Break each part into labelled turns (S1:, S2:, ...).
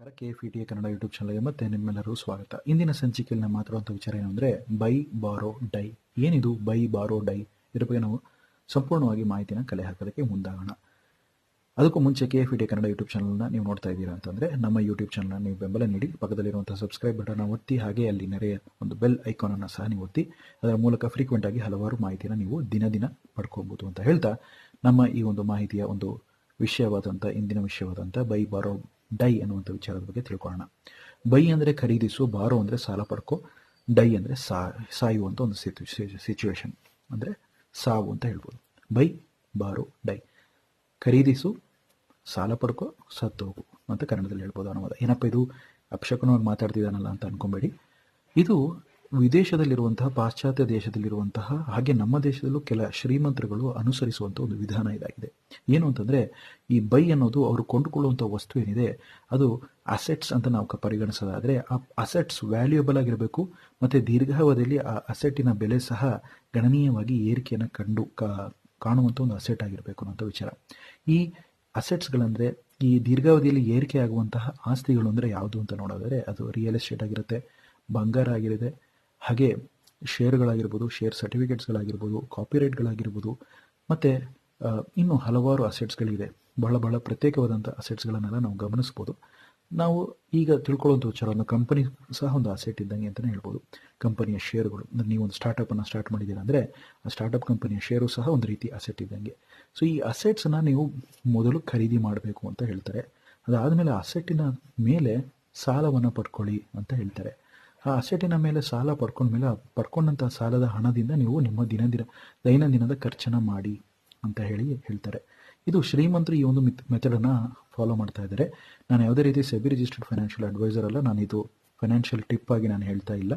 S1: ನಮಸ್ಕಾರ K F T Kannada YouTube ಚಾನಲ್ಗೆ ಮತ್ತೆ ನಿಮ್ಮೆಲ್ಲರೂ ಸ್ವಾಗತ. ಇಂದಿನ ಸಂಚಿಕೆಯಲ್ಲಿ ನಾವು ಮಾತಾಡುವಂಥ ವಿಚಾರ ಏನು ಅಂದರೆ ಬೈ ಬಾರೋ ಡೈ. ಏನಿದು ಬೈ ಬಾರೋ ಡೈ? ಇದ್ರ ಬಗ್ಗೆ ನಾವು ಸಂಪೂರ್ಣವಾಗಿ ಮಾಹಿತಿನ ಕಲೆ ಹಾಕೋದಕ್ಕೆ ಮುಂದಾಗೋಣ. ಅದಕ್ಕೂ ಮುಂಚೆ K F T Kannada YouTube ಚಾನಲ್ನ ನೀವು ನೋಡ್ತಾ ಇದ್ದೀರಾ ಅಂತಂದರೆ, ನಮ್ಮ ಯೂಟ್ಯೂಬ್ ಚಾನಲ್ನ ನೀವು ಬೆಂಬಲ ನೀಡಿ ಪಕ್ಕದಲ್ಲಿರುವಂಥ ಸಬ್ಸ್ಕ್ರೈಬ್ ಬಟನ್ನ ಒತ್ತಿ, ಹಾಗೆ ಅಲ್ಲಿ ನೆರೆಯ ಒಂದು ಬೆಲ್ ಐಕಾನನ್ನು ಸಹ ನೀವು ಒತ್ತಿ, ಅದರ ಮೂಲಕ ಫ್ರೀಕ್ವೆಂಟ್ ಆಗಿ ಹಲವಾರು ಮಾಹಿತಿನ ನೀವು ದಿನ ದಿನ ಪಡ್ಕೋಬಹುದು ಅಂತ ಹೇಳ್ತಾ, ನಮ್ಮ ಈ ಒಂದು ಮಾಹಿತಿಯ ಒಂದು ವಿಷಯವಾದಂಥ ಇಂದಿನ ವಿಷಯವಾದಂಥ ಬೈ ಬಾರೋ ಡೈ ಅನ್ನುವಂಥ ವಿಚಾರದ ಬಗ್ಗೆ ತಿಳ್ಕೊಳ್ಳೋಣ. ಬೈ ಅಂದರೆ ಖರೀದಿಸು, ಬಾರೋ ಅಂದರೆ ಸಾಲ ಪಡ್ಕೊ, ಡೈ ಅಂದರೆ ಸಾ ಸಾಯುವಂಥ ಒಂದು ಸಿಚು ಸಿಚುವೇಶನ್ ಅಂದರೆ ಸಾವು ಅಂತ ಹೇಳ್ಬೋದು. ಬೈ, ಬಾರೋ, ಡೈ. ಖರೀದಿಸು, ಸಾಲ ಪಡ್ಕೊ, ಸತ್ತೋಗು ಅಂತ ಕನ್ನಡದಲ್ಲಿ ಹೇಳ್ಬೋದು ಅನುವಾದ ಏನಪ್ಪ ಇದು? ಅಪಶಕನವಾಗಿ ಮಾತಾಡ್ತಿದ್ದಾನಲ್ಲ ಅಂತ ಅನ್ಕೊಂಬೇಡಿ. ಇದು ವಿದೇಶದಲ್ಲಿರುವಂತಹ, ಪಾಶ್ಚಾತ್ಯ ದೇಶದಲ್ಲಿರುವಂತಹ, ಹಾಗೆ ನಮ್ಮ ದೇಶದಲ್ಲೂ ಕೆಲ ಶ್ರೀಮಂತರುಗಳು ಅನುಸರಿಸುವಂಥ ಒಂದು ವಿಧಾನ ಇದಾಗಿದೆ. ಏನು ಅಂತಂದರೆ, ಈ ಬೈ ಅನ್ನೋದು ಅವರು ಕೊಂಡುಕೊಳ್ಳುವಂಥ ವಸ್ತು ಏನಿದೆ, ಅದು ಅಸೆಟ್ಸ್ ಅಂತ ನಾವು ಪರಿಗಣಿಸೋದಾದರೆ, ಆ ಅಸೆಟ್ಸ್ ವ್ಯಾಲ್ಯೂಯಬಲ್ ಆಗಿರಬೇಕು, ಮತ್ತು ದೀರ್ಘಾವಧಿಯಲ್ಲಿ ಆ ಅಸೆಟ್ಟಿನ ಬೆಲೆ ಸಹ ಗಣನೀಯವಾಗಿ ಏರಿಕೆಯನ್ನು ಕಂಡು ಕಾಣುವಂಥ ಒಂದು ಅಸೆಟ್ ಆಗಿರಬೇಕು ಅನ್ನೋಂಥ ವಿಚಾರ. ಈ ಅಸೆಟ್ಸ್ಗಳಂದರೆ ಈ ದೀರ್ಘಾವಧಿಯಲ್ಲಿ ಏರಿಕೆ ಆಗುವಂತಹ ಆಸ್ತಿಗಳು ಅಂದರೆ ಯಾವುದು ಅಂತ ನೋಡೋದಾದರೆ, ಅದು ರಿಯಲ್ ಎಸ್ಟೇಟ್ ಆಗಿರುತ್ತೆ, ಬಂಗಾರ ಆಗಿರುತ್ತೆ ಹಾಗೆ ಶೇರ್ಗಳಾಗಿರ್ಬೋದು ಶೇರ್ ಸರ್ಟಿಫಿಕೇಟ್ಸ್ಗಳಾಗಿರ್ಬೋದು ಕಾಪಿರೈಟ್ಗಳಾಗಿರ್ಬೋದು ಮತ್ತು ಇನ್ನು ಹಲವಾರು ಅಸೆಟ್ಸ್ಗಳಿದೆ ಬಹಳ ಬಹಳ ಪ್ರತ್ಯೇಕವಾದಂಥ ಅಸೆಟ್ಸ್ಗಳನ್ನೆಲ್ಲ ನಾವು ಗಮನಿಸ್ಬೋದು. ನಾವು ಈಗ ತಿಳ್ಕೊಳ್ಳುವಂಥ ವಿಚಾರ ಒಂದು ಕಂಪನಿ ಸಹ ಒಂದು ಅಸೆಟ್ ಇದ್ದಂಗೆ ಅಂತಲೇ ಹೇಳ್ಬೋದು. ಕಂಪನಿಯ ಶೇರುಗಳು ನೀವು ಒಂದು ಸ್ಟಾರ್ಟಪ್ಪನ್ನು ಸ್ಟಾರ್ಟ್ ಮಾಡಿದ್ದೀರ ಅಂದರೆ, ಆ ಸ್ಟಾರ್ಟಪ್ ಕಂಪನಿಯ ಶೇರು ಸಹ ಒಂದು ರೀತಿ ಅಸೆಟ್ ಇದ್ದಂಗೆ. ಸೊ ಈ ಅಸೆಟ್ಸನ್ನು ನೀವು ಮೊದಲು ಖರೀದಿ ಮಾಡಬೇಕು ಅಂತ ಹೇಳ್ತಾರೆ. ಅದಾದಮೇಲೆ ಅಸೆಟ್ಟಿನ ಮೇಲೆ ಸಾಲವನ್ನು ಪಡ್ಕೊಳ್ಳಿ ಅಂತ ಹೇಳ್ತಾರೆ. ಆ ಅಸೆಟಿನ ಮೇಲೆ ಸಾಲ ಪಡ್ಕೊಂಡ್ಮೇಲೆ ಮೇಲೆ ಪಡ್ಕೊಂಡಂಥ ಸಾಲದ ಹಣದಿಂದ ನೀವು ನಿಮ್ಮ ದಿನ ದಿನ ದೈನಂದಿನದ ಖರ್ಚನ್ನು ಮಾಡಿ ಅಂತ ಹೇಳಿ ಹೇಳ್ತಾರೆ. ಇದು ಶ್ರೀಮಂತರು ಈ ಒಂದು ಮಿತ್ ಮೆಥಡನ್ನು ಫಾಲೋ ಮಾಡ್ತಾ ಇದ್ದಾರೆ. ನಾನು ಯಾವುದೇ ರೀತಿ ಸೆಬಿ ರಿಜಿಸ್ಟರ್ಡ್ ಫೈನಾನ್ಷಿಯಲ್ ಅಡ್ವೈಸರ್ ಅಲ್ಲ, ನಾನು ಇದು ಫೈನಾನ್ಷಿಯಲ್ ಟಿಪ್ ಆಗಿ ನಾನು ಹೇಳ್ತಾ ಇಲ್ಲ.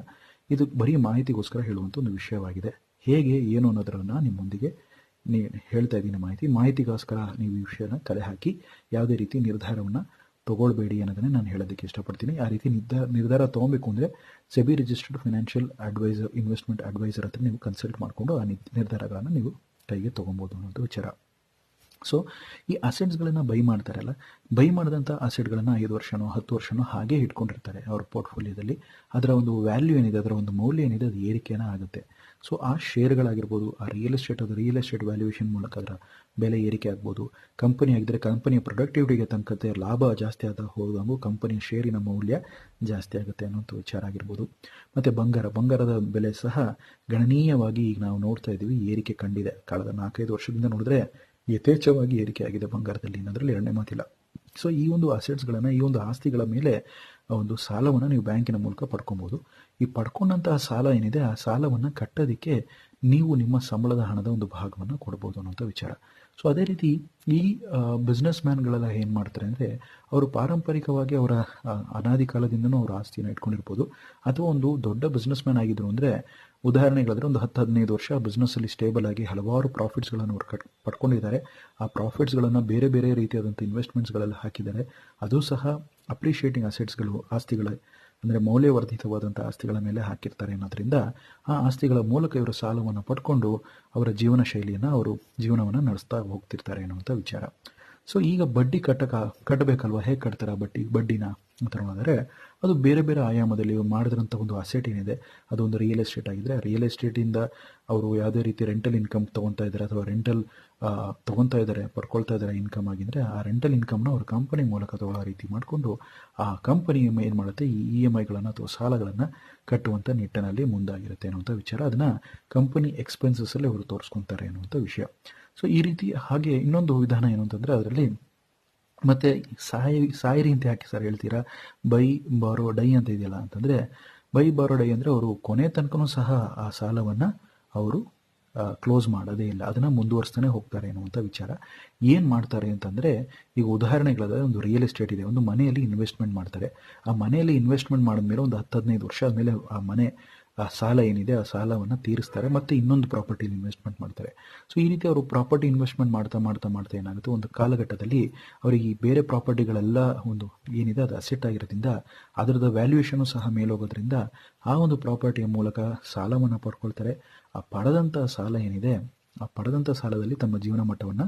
S1: ಇದು ಬರೀ ಮಾಹಿತಿಗೋಸ್ಕರ ಹೇಳುವಂಥ ಒಂದು ವಿಷಯವಾಗಿದೆ. ಹೇಗೆ, ಏನು ಅನ್ನೋದರನ್ನು ನಿಮ್ಮೊಂದಿಗೆ ನೀ, ಹೇಳ್ತಾ ಇದ್ದೀನಿ ಮಾಹಿತಿ. ಮಾಹಿತಿಗೋಸ್ಕರ ನೀವು ಈ ವಿಷಯನ ಕಲೆ ಹಾಕಿ, ಯಾವುದೇ ರೀತಿ ನಿರ್ಧಾರವನ್ನು ತಗೊಳ್ಬೇಡಿ ಅನ್ನೋದನ್ನೇ ನಾನು ಹೇಳೋದಕ್ಕೆ ಇಷ್ಟಪಡ್ತೀನಿ. ಆ ರೀತಿ ನಿರ್ಧಾರ ನಿರ್ಧಾರ ತೊಗೊಬೇಕು ಅಂದರೆ SEBI registered financial advisor investment advisor ಹತ್ರ ನೀವು ಕನ್ಸಲ್ಟ್ ಮಾಡಿಕೊಂಡು ಆ ನಿರ್ಧಾರಗಳನ್ನು ನೀವು ಕೈಗೆ ತೊಗೊಬೋದು ಅನ್ನೋದು ವಿಚಾರ. ಸೊ ಈ ಅಸೆಟ್ಸ್ಗಳನ್ನು ಬೈ ಮಾಡ್ತಾರಲ್ಲ ಬೈ ಮಾಡಿದಂಥ ಅಸೆಟ್ಗಳನ್ನು ಐದು ವರ್ಷನೋ, ಹತ್ತು ವರ್ಷನೋ ಹಾಗೆ ಇಟ್ಕೊಂಡಿರ್ತಾರೆ. ಅವ್ರ ಪೋರ್ಟ್ಫೋಲಿಯೋದಲ್ಲಿ ಅದರ ಒಂದು ವ್ಯಾಲ್ಯೂ ಏನಿದೆ, ಅದರ ಒಂದು ಮೌಲ್ಯ ಏನಿದೆ, ಅದು ಏರಿಕೆನ ಆಗುತ್ತೆ. ಸೊ ಆ ಶೇರ್ಗಳಾಗಿರ್ಬೋದು ಆ ರಿಯಲ್ ಎಸ್ಟೇಟ್ ಅದು ರಿಯಲ್ ಎಸ್ಟೇಟ್ ವ್ಯಾಲ್ಯೂಯೇಷನ್ ಮೂಲಕ ಅದರ ಬೆಲೆ ಏರಿಕೆ ಆಗ್ಬೋದು. ಕಂಪನಿ ಆಗಿದ್ದರೆ ಕಂಪನಿಯ ಪ್ರೊಡಕ್ಟಿವಿಟಿಗೆ ತಕ್ಕಂತೆ ಲಾಭ ಜಾಸ್ತಿ ಆದ ಹೋದಂಗೂ ಕಂಪನಿಯ ಶೇರಿನ ಮೌಲ್ಯ ಜಾಸ್ತಿ ಆಗುತ್ತೆ ಅನ್ನೋಂಥ ವಿಚಾರ ಆಗಿರ್ಬೋದು. ಮತ್ತು ಬಂಗಾರ, ಬಂಗಾರದ ಬೆಲೆ ಸಹ ಗಣನೀಯವಾಗಿ ಈಗ ನಾವು ನೋಡ್ತಾ ಇದ್ದೀವಿ ಏರಿಕೆ ಕಂಡಿದೆ. ಕಳೆದ ನಾಲ್ಕೈದು ವರ್ಷದಿಂದ ನೋಡಿದ್ರೆ ಯಥೇಚ್ಛವಾಗಿ ಏರಿಕೆ ಆಗಿದೆ ಬಂಗಾರದಲ್ಲಿ ಅನ್ನೋದ್ರಲ್ಲಿ ಎರಡನೇ ಮಾತಿಲ್ಲ. ಸೊ ಈ ಒಂದು ಅಸೆಟ್ಸ್ಗಳನ್ನು ಈ ಒಂದು ಆಸ್ತಿಗಳ ಮೇಲೆ ಒಂದು ಸಾಲವನ್ನು ನೀವು ಬ್ಯಾಂಕಿನ ಮೂಲಕ ಪಡ್ಕೊಬೋದು. ಈ ಪಡ್ಕೊಂಡಂತಹ ಸಾಲ ಏನಿದೆ, ಆ ಸಾಲವನ್ನು ಕಟ್ಟೋದಕ್ಕೆ ನೀವು ನಿಮ್ಮ ಸಂಬಳದ ಹಣದ ಒಂದು ಭಾಗವನ್ನು ಕೊಡ್ಬೋದು ಅನ್ನೋಂಥ ವಿಚಾರ. ಸೊ ಅದೇ ರೀತಿ ಈ ಬಿಸ್ನೆಸ್ ಮ್ಯಾನ್ಗಳೆಲ್ಲ ಏನು ಮಾಡ್ತಾರೆ ಅಂದರೆ, ಅವರು ಪಾರಂಪರಿಕವಾಗಿ ಅವರ ಅನಾದಿ ಕಾಲದಿಂದನೂ ಅವರ ಆಸ್ತಿಯನ್ನು ಇಟ್ಕೊಂಡಿರ್ಬೋದು. ಅಥವಾ ಒಂದು ದೊಡ್ಡ ಬಿಸ್ನೆಸ್ ಮ್ಯಾನ್ ಆಗಿದ್ರು ಅಂದರೆ, ಉದಾಹರಣೆಗಳಾದರೆ ಒಂದು ಹತ್ತು, ಹದಿನೈದು ವರ್ಷ ಬಿಸ್ನೆಸ್ಸಲ್ಲಿ ಸ್ಟೇಬಲ್ ಆಗಿ ಹಲವಾರು ಪ್ರಾಫಿಟ್ಸ್ಗಳನ್ನು ಅವ್ರು ಕಟ್, ಪಡ್ಕೊಂಡಿದ್ದಾರೆ. ಆ ಪ್ರಾಫಿಟ್ಸ್ಗಳನ್ನು ಬೇರೆ ಬೇರೆ ರೀತಿಯಾದಂಥ ಇನ್ವೆಸ್ಟ್ಮೆಂಟ್ಸ್ಗಳೆಲ್ಲ ಹಾಕಿದ್ದಾರೆ. ಅದು ಸಹ ಅಪ್ರಿಷಿಯೇಟಿಂಗ್ ಅಸೆಟ್ಸ್ಗಳು ಆಸ್ತಿಗಳ ಅಂದರೆ ಮೌಲ್ಯವರ್ಧಿತವಾದಂಥ ಆಸ್ತಿಗಳ ಮೇಲೆ ಹಾಕಿರ್ತಾರೆ ಅನ್ನೋದ್ರಿಂದ ಆ ಆಸ್ತಿಗಳ ಮೂಲಕ ಇವರು ಸಾಲವನ್ನು ಪಡ್ಕೊಂಡು ಅವರ ಜೀವನ ಶೈಲಿಯನ್ನು ಅವರು ಜೀವನವನ್ನು ನಡೆಸ್ತಾ ಹೋಗ್ತಿರ್ತಾರೆ ಅನ್ನುವಂಥ ವಿಚಾರ. ಸೊ ಈಗ ಬಡ್ಡಿ ಕಟ್ಟಕ, ಕಟ್ಟಬೇಕಲ್ವ? ಹೇಗೆ ಕಟ್ತಾರೆ ಬಡ್ಡಿ, ಬಡ್ಡಿನ? ಅಂತ ಅದು ಬೇರೆ ಬೇರೆ ಆಯಾಮದಲ್ಲಿ ಮಾಡಿದ್ರಂಥ ಒಂದು ಅಸೆಟ್ ಏನಿದೆ, ಅದು ಒಂದು ರಿಯಲ್ ಎಸ್ಟೇಟ್ ಆಗಿದ್ದರೆ ರಿಯಲ್ ಎಸ್ಟೇಟಿಂದ ಅವರು ಯಾವುದೇ ರೀತಿ ರೆಂಟಲ್ ಇನ್ಕಮ್ ತೊಗೊತಾ ಇದ್ದಾರೆ ಅಥವಾ ರೆಂಟಲ್ ತೊಗೊತಾ ಇದ್ದಾರೆ, ಪಡ್ಕೊಳ್ತಾ ಇದ್ದಾರೆ ಇನ್ಕಮ್ ಆಗಿದ್ದರೆ ಆ ರೆಂಟಲ್ ಇನ್ಕಮ್ನ ಅವರು ಕಂಪನಿ ಮೂಲಕ ತಗೊಳ್ಳೋ ರೀತಿ ಮಾಡಿಕೊಂಡು ಆ ಕಂಪನಿ ಏನು ಮಾಡುತ್ತೆ, ಈ ಇ ಎಂ ಐಗಳನ್ನು ಅಥವಾ ಸಾಲಗಳನ್ನು ಕಟ್ಟುವಂಥ ನಿಟ್ಟಿನಲ್ಲಿ ಮುಂದಾಗಿರುತ್ತೆ ಅನ್ನುವಂಥ ವಿಚಾರ. ಅದನ್ನು ಕಂಪನಿ ಎಕ್ಸ್ಪೆನ್ಸಸ್ಸಲ್ಲಿ ಅವರು ತೋರಿಸ್ಕೊತಾರೆ ಅನ್ನುವಂಥ ವಿಷಯ. ಸೊ ಈ ರೀತಿ ಹಾಗೆ ಇನ್ನೊಂದು ವಿಧಾನ ಏನು ಅಂತಂದರೆ, ಅದರಲ್ಲಿ ಮತ್ತೆ ಸಾಯಿ, ಸಾಯಿರಿ ಅಂತ ಯಾಕೆ ಸರ್ ಹೇಳ್ತೀರಾ? ಬೈ ಬಾರೋ ಡೈ ಅಂತ ಇದೆಯಲ್ಲ ಅಂತಂದರೆ, ಬೈ ಬಾರೋ ಡೈ ಅಂದರೆ ಅವರು ಕೊನೆ ತನಕನೂ ಸಹ ಆ ಸಾಲವನ್ನು ಅವರು ಕ್ಲೋಸ್ ಮಾಡೋದೇ ಇಲ್ಲ. ಅದನ್ನು ಮುಂದುವರಿಸ್ತಾನೆ ಹೋಗ್ತಾರೆ ಅನ್ನುವಂಥ ವಿಚಾರ. ಏನು ಮಾಡ್ತಾರೆ ಅಂತಂದರೆ, ಈಗ ಉದಾಹರಣೆಗಳಾದರೆ ಒಂದು ರಿಯಲ್ ಎಸ್ಟೇಟ್ ಇದೆ. ಒಂದು ಮನೆಯಲ್ಲಿ ಇನ್ವೆಸ್ಟ್ಮೆಂಟ್ ಮಾಡ್ತಾರೆ. ಆ ಮನೆಯಲ್ಲಿ ಇನ್ವೆಸ್ಟ್ಮೆಂಟ್ ಮಾಡಿದ್ಮೇಲೆ ಒಂದು ಹತ್ತು, ಹದಿನೈದು ವರ್ಷ ಆದಮೇಲೆ ಆ ಮನೆ ಆ ಸಾಲ ಏನಿದೆ ಆ ಸಾಲವನ್ನು ತೀರಿಸ್ತಾರೆ ಮತ್ತು ಇನ್ನೊಂದು ಪ್ರಾಪರ್ಟಿಲಿ ಇನ್ವೆಸ್ಟ್ಮೆಂಟ್ ಮಾಡ್ತಾರೆ. ಸೊ ಈ ರೀತಿ ಅವರು ಪ್ರಾಪರ್ಟಿ ಇನ್ವೆಸ್ಟ್ಮೆಂಟ್ ಮಾಡ್ತಾ ಮಾಡ್ತಾ ಮಾಡ್ತಾ ಏನಾಗುತ್ತೆ? ಒಂದು ಕಾಲಘಟ್ಟದಲ್ಲಿ ಅವರಿಗೆ ಈ ಬೇರೆ ಪ್ರಾಪರ್ಟಿಗಳೆಲ್ಲ ಒಂದು ಏನಿದೆ ಅದು ಅಸೆಟ್ ಆಗಿರೋದ್ರಿಂದ ಅದರದ ವ್ಯಾಲ್ಯೂಯೇಷನು ಸಹ ಮೇಲೋಗೋದ್ರಿಂದ ಆ ಒಂದು ಪ್ರಾಪರ್ಟಿಯ ಮೂಲಕ ಸಾಲವನ್ನು ಪಡ್ಕೊಳ್ತಾರೆ. ಆ ಪಡೆದಂಥ ಸಾಲ ಏನಿದೆ? ಆ ಪಡೆದಂಥ ಸಾಲದಲ್ಲಿ ತಮ್ಮ ಜೀವನ ಮಟ್ಟವನ್ನು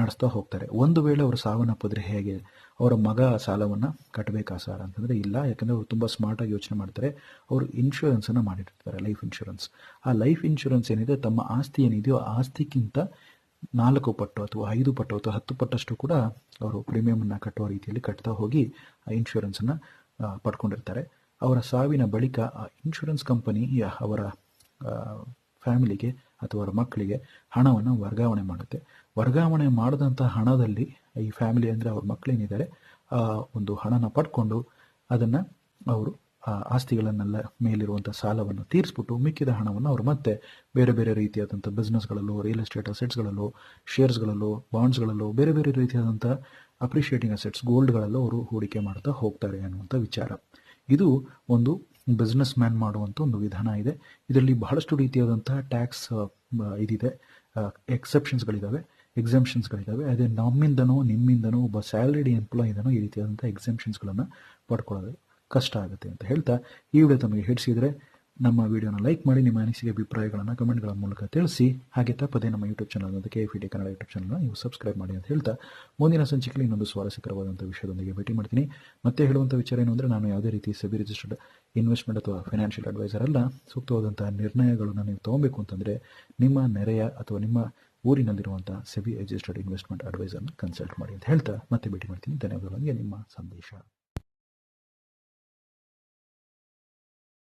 S1: ನಡೆಸ್ತಾ ಹೋಗ್ತಾರೆ. ಒಂದು ವೇಳೆ ಅವರು ಸಾವನ್ನಪ್ಪಿದ್ರೆ ಹೇಗೆ ಅವರ ಮಗ ಸಾಲವನ್ನು ಕಟ್ಟಬೇಕಾ ಸರ್ ಅಂತಂದರೆ ಇಲ್ಲ, ಯಾಕಂದರೆ ಅವರು ತುಂಬ ಸ್ಮಾರ್ಟಾಗಿ ಯೋಚನೆ ಮಾಡ್ತಾರೆ. ಅವರು ಇನ್ಶೂರೆನ್ಸನ್ನು ಮಾಡಿರ್ತಾರೆ ಲೈಫ್ ಇನ್ಶೂರೆನ್ಸ್ ಆ ಲೈಫ್ ಇನ್ಶೂರೆನ್ಸ್ ಏನಿದೆ, ತಮ್ಮ ಆಸ್ತಿ ಏನಿದೆಯೋ ಆಸ್ತಿಗಿಂತ ನಾಲ್ಕು ಪಟ್ಟು ಅಥವಾ ಐದು ಪಟ್ಟು ಅಥವಾ ಹತ್ತು ಪಟ್ಟಷ್ಟು ಕೂಡ ಅವರು ಪ್ರೀಮಿಯಮನ್ನು ಕಟ್ಟುವ ರೀತಿಯಲ್ಲಿ ಕಟ್ತಾ ಹೋಗಿ ಆ ಇನ್ಶೂರೆನ್ಸನ್ನು ಪಡ್ಕೊಂಡಿರ್ತಾರೆ. ಅವರ ಸಾವಿನ ಬಳಿಕ ಆ ಇನ್ಶೂರೆನ್ಸ್ ಕಂಪನಿ ಅವರ ಫ್ಯಾಮಿಲಿಗೆ ಅಥವಾ ಅವರ ಮಕ್ಕಳಿಗೆ ಹಣವನ್ನು ವರ್ಗಾವಣೆ ಮಾಡುತ್ತೆ. ವರ್ಗಾವಣೆ ಮಾಡಿದಂಥ ಹಣದಲ್ಲಿ ಈ ಫ್ಯಾಮಿಲಿ ಅಂದರೆ ಅವ್ರ ಮಕ್ಕಳೇನಿದ್ದಾರೆ ಆ ಒಂದು ಹಣನ ಪಡ್ಕೊಂಡು ಅದನ್ನು ಅವರು ಆಸ್ತಿಗಳನ್ನೆಲ್ಲ ಮೇಲಿರುವಂಥ ಸಾಲವನ್ನು ತೀರಿಸ್ಬಿಟ್ಟು ಮಿಕ್ಕಿದ ಹಣವನ್ನು ಅವರು ಮತ್ತೆ ಬೇರೆ ಬೇರೆ ರೀತಿಯಾದಂಥ ಬಿಸ್ನೆಸ್ಗಳಲ್ಲೋ ರಿಯಲ್ ಎಸ್ಟೇಟ್ ಅಸೆಟ್ಸ್ಗಳಲ್ಲೋ ಶೇರ್ಸ್ಗಳಲ್ಲೋ ಬಾಂಡ್ಸ್ಗಳಲ್ಲೋ ಬೇರೆ ಬೇರೆ ರೀತಿಯಾದಂಥ ಅಪ್ರಿಷಿಯೇಟಿಂಗ್ ಅಸೆಟ್ಸ್ ಗೋಲ್ಡ್ಗಳಲ್ಲೋ ಅವರು ಹೂಡಿಕೆ ಮಾಡ್ತಾ ಹೋಗ್ತಾರೆ ಅನ್ನುವಂಥ ವಿಚಾರ. ಇದು ಒಂದು ಬಿಸ್ನೆಸ್ ಮ್ಯಾನ್ ಮಾಡುವಂಥ ಒಂದು ವಿಧಾನ ಇದೆ. ಇದರಲ್ಲಿ ಬಹಳಷ್ಟು ರೀತಿಯಾದಂತಹ ಟ್ಯಾಕ್ಸ್ ಇದಿದೆ. ಎಕ್ಸೆಪ್ಷನ್ಸ್ಗಳಿದ್ದಾವೆ ಎಕ್ಸೆಂಪ್ಷನ್ಸ್ಗಳಿದ್ದಾವೆ ಅದೇ ನಮ್ಮಿಂದನೋ, ನಿಮ್ಮಿಂದನೋ ಒಬ್ಬ ಸ್ಯಾಲರಿಡ್ ಎಂಪ್ಲಾಯಿದನೋ ಈ ರೀತಿಯಾದಂಥ ಎಕ್ಸೆಂಪ್ಷನ್ಸ್ಗಳನ್ನು ಪಡ್ಕೊಳ್ಳೋದು ಕಷ್ಟ ಆಗುತ್ತೆ ಅಂತ ಹೇಳ್ತಾ ಈ ವಿಡಿಯೋ ತಮಗೆ ಹಿಡಿಸಿದರೆ ನಮ್ಮ ವಿಡಿಯೋನ ಲೈಕ್ ಮಾಡಿ, ನಿಮ್ಮ ಅನಿಸಿಕೆ, ಅಭಿಪ್ರಾಯಗಳನ್ನು ಕಮೆಂಟ್ಗಳ ಮೂಲಕ ತಿಳಿಸಿ. ಹಾಗೆ ತಪ್ಪದೇ ನಮ್ಮ ಯೂಟ್ಯೂಬ್ ಚಾನಲ್ ಅಂತ K F D Kannada YouTube ಚಾನಲ್ನ ನೀವು ಸಬ್ಸ್ಕ್ರೈಬ್ ಮಾಡಿ ಅಂತ ಹೇಳ್ತಾ ಮುಂದಿನ ಸಂಚಿಕೆಯಲ್ಲಿ ಇನ್ನೊಂದು ಸ್ವಾರಸ್ಯಕರವಾದಂಥ ವಿಷಯದೊಂದಿಗೆ ಭೇಟಿ ಮಾಡ್ತೀನಿ. ಮತ್ತೆ ಹೇಳುವಂಥ ವಿಚಾರ ಏನು ಅಂದರೆ ನಾನು ಯಾವುದೇ ರೀತಿ ಸಬಿ ರಿಜಿಸ್ಟರ್ಡ್ ಇನ್ವೆಸ್ಟ್ಮೆಂಟ್ ಅಥವಾ ಫೈನಾನ್ಷಿಯಲ್ ಅಡ್ವೈಸರ್ ಅಲ್ಲ. ಸೂಕ್ತವಾದಂಥ ನಿರ್ಣಯಗಳನ್ನು ನೀವು ತೊಗೊಬೇಕು ಅಂತಂದರೆ ನಿಮ್ಮ ನೆರೆಯ ಅಥವಾ ನಿಮ್ಮ ಊರಿನಲ್ಲಿರುವಂಥ ಸೆಬಿ ರಿಜಿಸ್ಟರ್ಡ್ ಇನ್ವೆಸ್ಟ್ಮೆಂಟ್ ಅಡ್ವೈಸರ್ನ ಕನ್ಸಲ್ಟ್ ಮಾಡಿ ಅಂತ ಹೇಳ್ತಾ ಮತ್ತೆ ಭೇಟಿ ಮಾಡ್ತೀನಿ. ಧನ್ಯವಾದಗಳೊಂದಿಗೆ ನಿಮ್ಮ ಸಂದೇಶ.